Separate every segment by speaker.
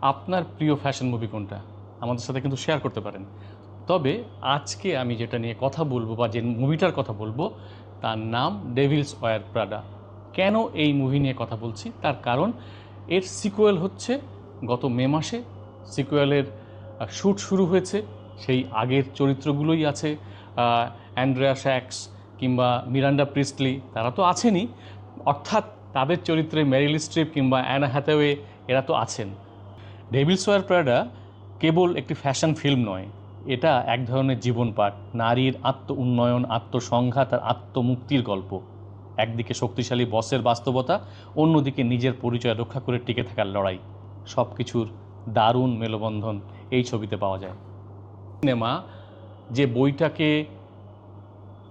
Speaker 1: আপনার প্রিয় fashion movie কোনটা? আমাদের সাথে কিন্তু শেয়ার করতে পারেন। তবে আজকে আমি যেটা নিয়ে কথা বলব বা যে মুভিটার কথা বলব, তার নাম ডেভিলস ওয়ার প্রাডা কেন এই মুভি নিয়ে কথা বলছি? তার কারণ এর সিকুয়েল হচ্ছে গত মে মাসে। সিকুয়েলের শ্যুট শুরু হয়েছে। সেই আগের চরিত্রগুলোই আছে অ্যান্ড্রেয়া শ্যাক্স কিংবা মিরান্ডা প্রিস্টলি তারা তো আছেনই। অর্থাৎ তাদের চরিত্রে মেরিল স্ট্রিপ কিংবা অ্যানা হ্যাথাওয়ে এরা তো আছেন। ডেভিলস ওয়ার প্রাডা কেবল একটি ফ্যাশন ফিল্ম নয়, এটা এক ধরনের জীবন পাঠ। নারীর আত্ম উন্নয়ন, আত্মসংঘাত আর আত্মমুক্তির গল্প। একদিকে শক্তিশালী বসের বাস্তবতা, অন্যদিকে নিজের পরিচয় রক্ষা করে টিকে থাকার লড়াই। সব কিছুর দারুণ মেলবন্ধন এই ছবিতে পাওয়া যায়। সিনেমা যে বইটাকে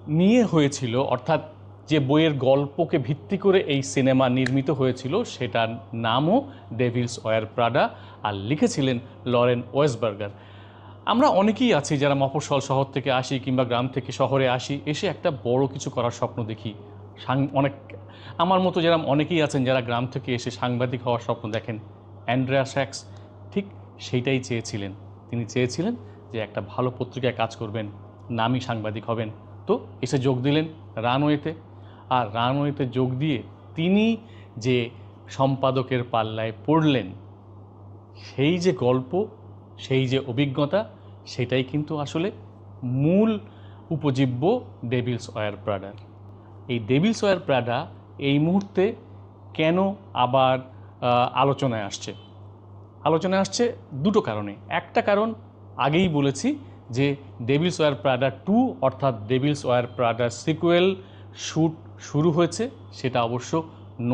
Speaker 1: নিয়ে হয়েছিল, অর্থাৎ যে বইয়ের গল্পকে ভিত্তি করে এই সিনেমা নির্মিত হয়েছিল, সেটার নামও ডেভিলস ওয়ার প্রাডা আর লিখেছিলেন লরেন ওয়েসবার্গার। আমরা অনেকেই আছি যারা মফস্বল শহর থেকে আসি কিংবা গ্রাম থেকে শহরে আসি, এসে একটা বড় কিছু করার স্বপ্ন দেখি। সাং- অনেক, আমার মতো যারা অনেকেই আছেন যারা গ্রাম থেকে এসে সাংবাদিক হওয়ার স্বপ্ন দেখেন, অ্যান্ড্রেয়া শ্যাক্স ঠিক সেইটাই চেয়েছিলেন। তিনি চেয়েছিলেন যে একটা ভালো পত্রিকায় কাজ করবেন, নামী সাংবাদিক হবেন। তো এসে যোগ দিলেন রানওয়েতে। আর রানওয়েতে যোগ দিয়ে তিনি যে সম্পাদকের পাল্লায় পড়লেন, সেই যে গল্প, সেই যে অভিজ্ঞতা, সেটাই কিন্তু আসলে মূল উপজীব্য ডেভিলস ওয়ার প্রাডার এই ডেভিলস ওয়ার প্রাডা এই মুহূর্তে কেন আবার আলোচনায় আসছে? আলোচনায় আসছে দুটো কারণে। একটা কারণ আগেই বলেছি যে ডেভিলস ওয়ার প্রাডা টু অর্থাৎ ডেভিলস ওয়ার প্রাডার সিকুয়েল শ্যুট শুরু হয়েছে, সেটা অবশ্য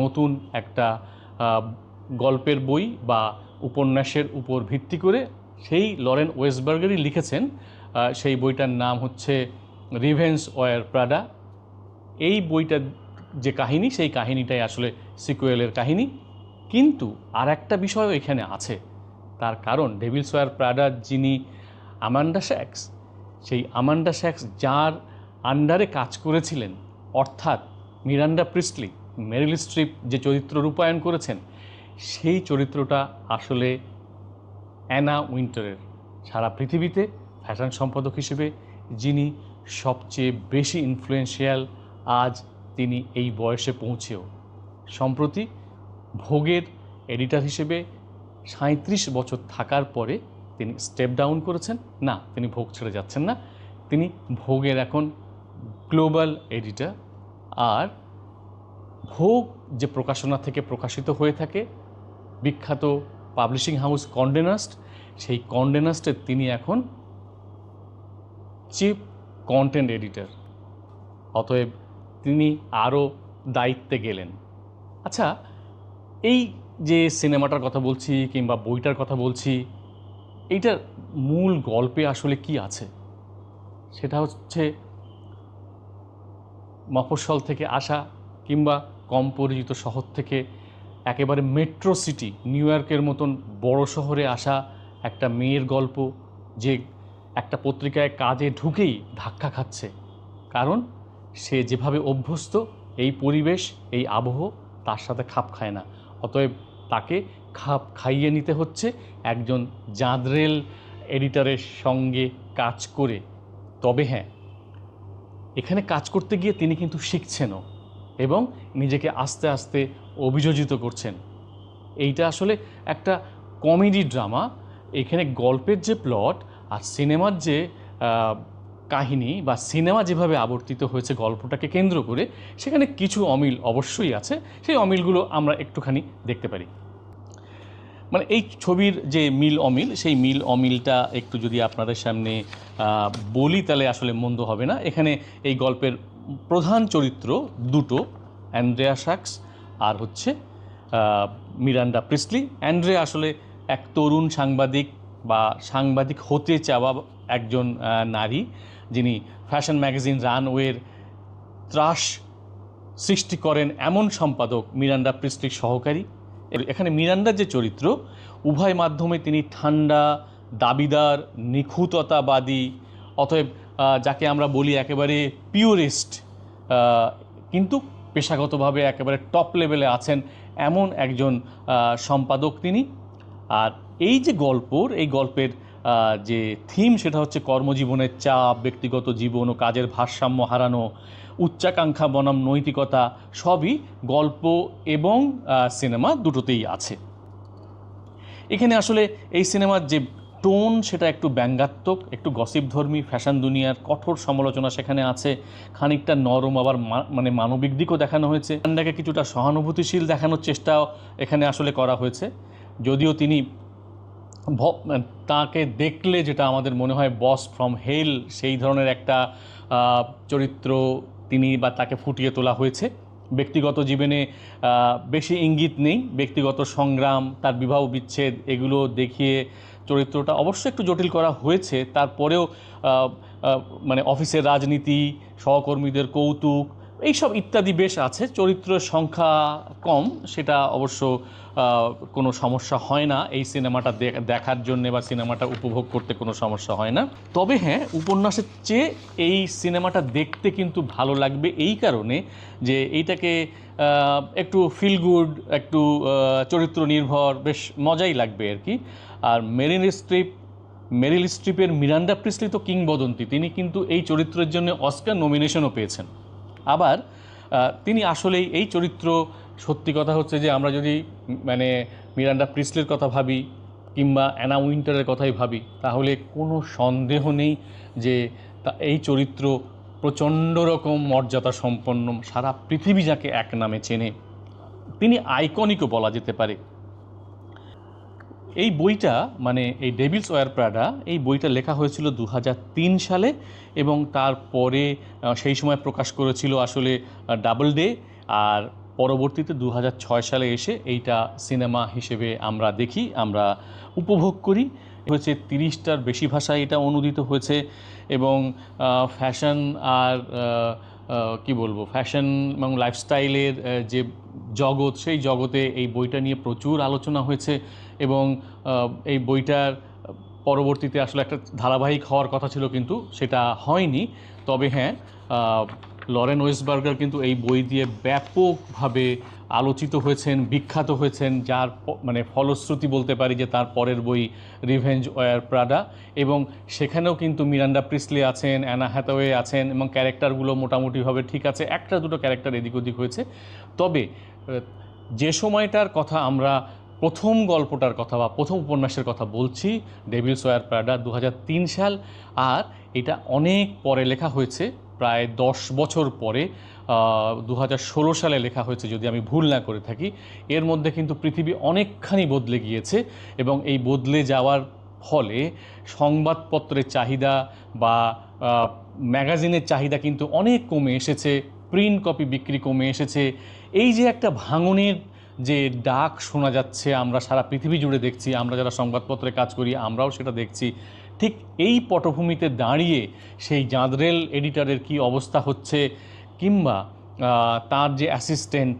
Speaker 1: নতুন একটা গল্পের বই বা উপন্যাসের উপর ভিত্তি করে সেই লরেন ওয়েসবার্গারই লিখেছেন সেই বইটার নাম হচ্ছে রিভেন্স ওয়ার প্রাডা। এই বইটার যে কাহিনী, সেই কাহিনীটাই আসলে সিকুয়েলের কাহিনী। কিন্তু আর একটা বিষয় এখানে আছে, তার কারণ ডেভিল সোয়ার প্রাডার যিনি আমান্ডা শ্যাক্স সেই আমান্ডা শ্যাক্স যার আন্ডারে কাজ করেছিলেন, অর্থাৎ মিরান্ডা প্রিস্টলি, মেরিল স্ট্রিপ যে চরিত্র রূপায়ণ করেছেন, সেই চরিত্রটা আসলে অ্যানা উইন্টারের। সারা পৃথিবীতে ফ্যাশন সম্পাদক হিসেবে যিনি সবচেয়ে বেশি ইনফ্লুয়েন্সিয়াল আজ তিনি এই বয়সে পৌঁছেও। সম্প্রতি ভোগের এডিটর হিসেবে সাঁত্রিশ বছর থাকার পরে তিনি স্টেপ ডাউন করেছেন। না, তিনি ভোগ ছেড়ে যাচ্ছেন না। তিনি ভোগের এখন গ্লোবাল এডিটর আর ভোগ যে প্রকাশনা থেকে প্রকাশিত হয়ে থাকে, বিখ্যাত পাবলিশিং হাউস কন্ডেনাস্ট, সেই কন্ডেনাস্টের তিনি এখন চিফ কন্টেন্ট এডিটর। অতএব তিনি আরও দায়িত্বে গেলেন। আচ্ছা এই যে সিনেমাটার কথা বলছি কিংবা বইটার কথা বলছি, এইটার মূল গল্পে আসলে কি আছে? সেটা হচ্ছে মফস্বল থেকে আসা কিংবা কম পরিচিত শহর থেকে একেবারে মেট্রো সিটি, নিউ ইয়র্কের মতন বড় শহরে আসা একটা মেয়ের গল্প যে একটা পত্রিকায় কাজে ঢুকেই ধাক্কা খাচ্ছে। কারণ সে যেভাবে অভ্যস্ত, এই পরিবেশ, এই আবহ তার সাথে খাপ খায় না। অতএব তাকে খাপ খাইয়ে নিতে হচ্ছে একজন জাঁদরেল এডিটারের সঙ্গে কাজ করে। তবে হ্যাঁ এখানে কাজ করতে গিয়ে তিনি কিন্তু শিখছেনও এবং নিজেকে আস্তে আস্তে অভিযোজিত করছেন। এইটা আসলে একটা কমেডি ড্রামা। এখানে গল্পের যে প্লট আর সিনেমার যে কাহিনী বা সিনেমা যেভাবে আবর্তিত হয়েছে গল্পটাকে কেন্দ্র করে, সেখানে কিছু অমিল অবশ্যই আছে। সেই অমিলগুলো আমরা একটুখানি দেখতে পারি। মানে এই ছবির যে মিল অমিল, সেই মিল অমিলটা একটু যদি আপনাদের সামনে বলি তাহলে আসলে মন্দ হবে না। এখানে এই গল্পের প্রধান চরিত্র দুটো অ্যান্ড্রেয়া শাক্স আর হচ্ছে মিরান্ডা প্রিসলি। অ্যান্ড্রেয়া আসলে এক তরুণ সাংবাদিক বা সাংবাদিক হতে চাওয়া একজন নারী যিনি ফ্যাশন ম্যাগাজিন রানওয়ের ত্রাস সৃষ্টি করেন এমন সম্পাদক মিরান্ডা প্রিস্টলির সহকারী। এখানে মিরান্ডার যে চরিত্র, উভয় মাধ্যমে তিনি ঠান্ডা, দাবিদার, নিখুঁততাবাদী, অতএব যাকে আমরা বলি একেবারে পিওরিস্ট কিন্তু পেশাগতভাবে একেবারে টপ লেভেলে আছেন এমন একজন সম্পাদক তিনি। আর এই যে গল্পর, এই গল্পের যে থিম সেটা হচ্ছে কর্মজীবনের চাপ, ব্যক্তিগত জীবন ও কাজের ভারসাম্য হারানো উচ্চাকাঙ্ক্ষা, বনাম নৈতিকতা সবই গল্প এবং সিনেমা দুটোতেই আছে। এখানে আসলে এই সিনেমার যে টোন সেটা একটু ব্যঙ্গাত্মক, একটু গসিপধর্মী, ফ্যাশন দুনিয়ার কঠোর সমালোচনা সেখানে আছে। খানিকটা নরম আবার মানে মানবিক দিকও দেখানো হয়েছে। আন্ডাকে কিছুটা সহানুভূতিশীল দেখানোর চেষ্টাও এখানে আসলে করা হয়েছে। যদিও তিনি তাকে দেখলে যেটা আমাদের মনে হয় বস ফ্রম হেল, সেই ধরনের একটা চরিত্র তিনি বা তাকে ফুটিয়ে তোলা হয়েছে। ব্যক্তিগত জীবনে বেশি ইঙ্গিত নেই। ব্যক্তিগত সংগ্রাম, তার বিবাহ বিচ্ছেদ, এগুলো দেখিয়ে চরিত্রটা অবশ্যই একটু জটিল করা হয়েছে। তারপরেও মানে অফিসের রাজনীতি, সহকর্মীদের কৌতুক এইসব ইত্যাদি বেশ আছে, চরিত্রের সংখ্যা কম, সেটা অবশ্য কোনো সমস্যা হয় না। এই সিনেমাটা দেখার জন্য বা সিনেমাটা উপভোগ করতে কোনো সমস্যা হয় না। তবে হ্যাঁ উপন্যাসের চেয়ে এই সিনেমাটা দেখতে কিন্তু ভালো লাগবে এই কারণে যে এইটাকে একটু ফিল গুড একটু চরিত্র নির্ভর, বেশ মজাই লাগবে আর কি। আর মেরিন স্ট্রিপ, মেরিল স্ট্রিপের মিরান্ডা প্রিসলি তো কিংবদন্তি। তিনি কিন্তু এই চরিত্রের জন্য অস্কার নমিনেশনও পেয়েছেন। আবার তিনি আসলেই এই চরিত্র, সত্যি কথা হচ্ছে যে আমরা যদি মানে মিরান্ডা প্রিসলির কথা ভাবি, কিংবা অ্যানা উইন্টারের কথাই ভাবি, তাহলে কোনো সন্দেহ নেই যে তা- এই চরিত্র প্রচণ্ড রকম মর্যাদা সম্পন্ন সারা পৃথিবী যাকে এক নামে চেনে। তিনি আইকনিকও বলা যেতে পারে। এই বইটা মানে এই ডেভিলস ওয়ার প্রাডা, এই বইটা লেখা হয়েছিল দু হাজার তিন সালে এবং তারপরে সেই সময় প্রকাশ করেছিল আসলে ডাবল ডে আর পরবর্তীতে দু হাজার ছয় সালে এসে এইটা সিনেমা হিসেবে আমরা দেখি, আমরা উপভোগ করি। হয়েছে তিরিশটার বেশি ভাষায় এটা অনুদিত হয়েছে এবং ফ্যাশন আর কি বলব ফ্যাশন এবং লাইফস্টাইলের যে জগৎ, সেই জগতে এই বইটা নিয়ে প্রচুর আলোচনা হয়েছে এবং এই বইটার পরবর্তীতে আসলে একটা ধারাবাহিক হওয়ার কথা ছিল কিন্তু সেটা হয়নি। তবে হ্যাঁ লরেন ওয়েসবার্গার কিন্তু এই বই দিয়ে ব্যাপকভাবে আলোচিত হয়েছেন, বিখ্যাত হয়েছেন, যার মানে ফলশ্রুতি বলতে পারি যে তার পরের বই রিভেঞ্জ ওয়ার প্রাডা এবং সেখানেও কিন্তু মিরান্ডা প্রিসলি আছেন, অ্যানা হ্যাথাওয়ে আছেন এবং ক্যারেক্টারগুলো মোটামুটিভাবে ঠিক আছে। একটা দুটো ক্যারেক্টার এদিক ওদিক হয়েছে। তবে যে সময়টার কথা আমরা প্রথম গল্পটার কথা বা প্রথম উপন্যাসের কথা বলছি ডেভিল সোয়ার প্রাডা দু সাল, আর এটা অনেক পরে লেখা হয়েছে, প্রায় দশ বছর পরে দু হাজার ষোলো সালে লেখা হয়েছে যদি আমি ভুল না করে থাকি। এর মধ্যে কিন্তু পৃথিবী অনেকখানি বদলে গিয়েছে এবং এই বদলে যাওয়ার ফলে সংবাদপত্রের চাহিদা বা ম্যাগাজিনের চাহিদা কিন্তু অনেক কমে এসেছে। প্রিন্ট কপি বিক্রি কমে এসেছে। এই যে একটা ভাঙনের যে ডাক শোনা যাচ্ছে, আমরা সারা পৃথিবী জুড়ে দেখছি, আমরা যারা সংবাদপত্রে কাজ করি, আমরাও সেটা দেখছি। ঠিক এই পটভূমিতে দাঁড়িয়ে সেই জাঁদরেল এডিটরের কি অবস্থা হচ্ছে, কিংবা তার যে অ্যাসিস্ট্যান্ট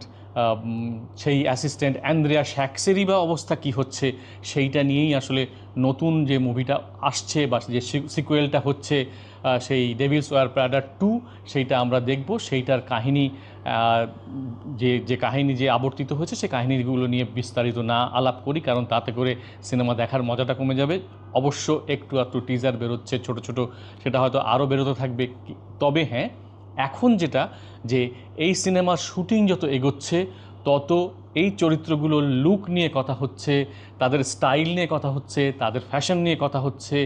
Speaker 1: সেই অ্যাসিস্ট্যান্ট অ্যান্দ্রিয়া শ্যাক্সেরই বা অবস্থা কি হচ্ছে, সেইটা নিয়েই আসলে নতুন যে মুভিটা আসছে বা যে সিকুয়েলটা হচ্ছে সেই ডেভিলস ওয়ার প্রাডার টু সেইটা আমরা দেখব। সেইটার কাহিনী যে যে কাহিনী যে আবর্তিত হয়েছে সেই কাহিনীগুলো নিয়ে বিস্তারিত না আলাপ করি, কারণ তাতে করে সিনেমা দেখার মজাটা কমে যাবে। অবশ্য একটু একটু টিজার বেরোচ্ছে ছোট ছোট, সেটা হয়তো আরও বেরোতে থাকবে। তবে হ্যাঁ এখন যেটা যে, এই সিনেমার শুটিং যত এগোচ্ছে, তত এই চরিত্রগুলোর লুক নিয়ে কথা হচ্ছে, তাদের স্টাইল নিয়ে কথা হচ্ছে, তাদের ফ্যাশন নিয়ে কথা হচ্ছে।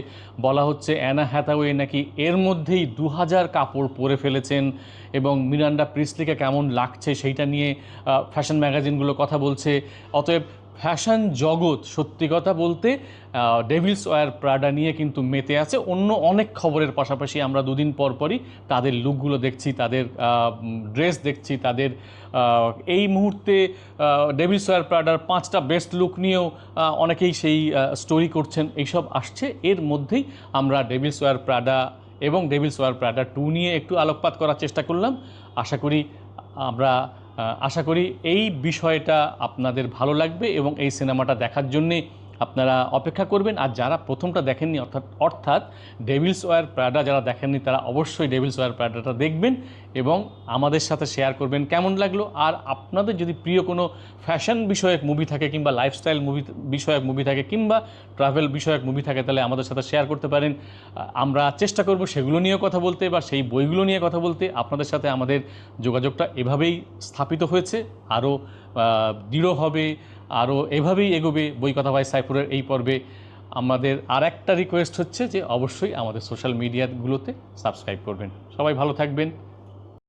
Speaker 1: বলা হচ্ছে অ্যানা হ্যাথাওয়ে নাকি এর মধ্যেই দু হাজার কাপড় পরে ফেলেছেন এবং মিরান্ডা প্রিসলিকে কেমন লাগছে সেইটা নিয়ে ফ্যাশন ম্যাগাজিনগুলো কথা বলছে। অতএব ফ্যাশন জগৎ, সত্যি কথা বলতে ডেভিলস ওয়ার প্রাডা নিয়ে কিন্তু মেতে আছে। অন্য অনেক খবরের পাশাপাশি আমরা দুদিন পর পরই তাদের লুকগুলো দেখছি, তাদের ড্রেস দেখছি, তাদের এই মুহূর্তে ডেভিলস ওয়ার প্রাডার পাঁচটা বেস্ট লুক নিয়েও অনেকেই সেই স্টোরি করছেন। এইসব আসছে। এর মধ্যেই আমরা ডেভিলস ওয়ার প্রাডা এবং ডেভিলস ওয়ার প্রাডা টু নিয়ে একটু আলোকপাত করার চেষ্টা করলাম। আশা করি আমরা আশা করি এই বিষয়টা আপনাদের ভালো লাগবে এবং এই সিনেমাটা দেখার জন্যে আপনারা অপেক্ষা করবেন। আর যারা প্রথমটা দেখেননি, অর্থাৎ অর্থাৎ ডেভিলস ওয়ার প্রাডা যারা দেখেননি, তারা অবশ্যই ডেভিলস ওয়ার প্রাডাটা দেখবেন এবং আমাদের সাথে শেয়ার করবেন কেমন লাগল। আর আপনাদের যদি প্রিয় কোনো ফ্যাশন বিষয়ক মুভি থাকে কিংবা লাইফস্টাইল মুভি বিষয়ক মুভি থাকে কিংবা ট্রাভেল বিষয়ক মুভি থাকে, তাহলে আমাদের সাথে শেয়ার করতে পারেন। আমরা চেষ্টা করব সেগুলো নিয়ে কথা বলতে বা সেই বইগুলো নিয়ে কথা বলতে। আপনাদের সাথে আমাদের যোগাযোগটা এভাবেই স্থাপিত হয়েছে। আরও দৃঢ় হবে। আরও এভাবেই এগোবে বই কথা ভাই সাইফুরের এই পর্বে। আমাদের আর একটা রিকোয়েস্ট হচ্ছে যে অবশ্যই আমাদের সোশ্যাল মিডিয়াগুলোতে সাবস্ক্রাইব করবেন। সবাই ভালো থাকবেন।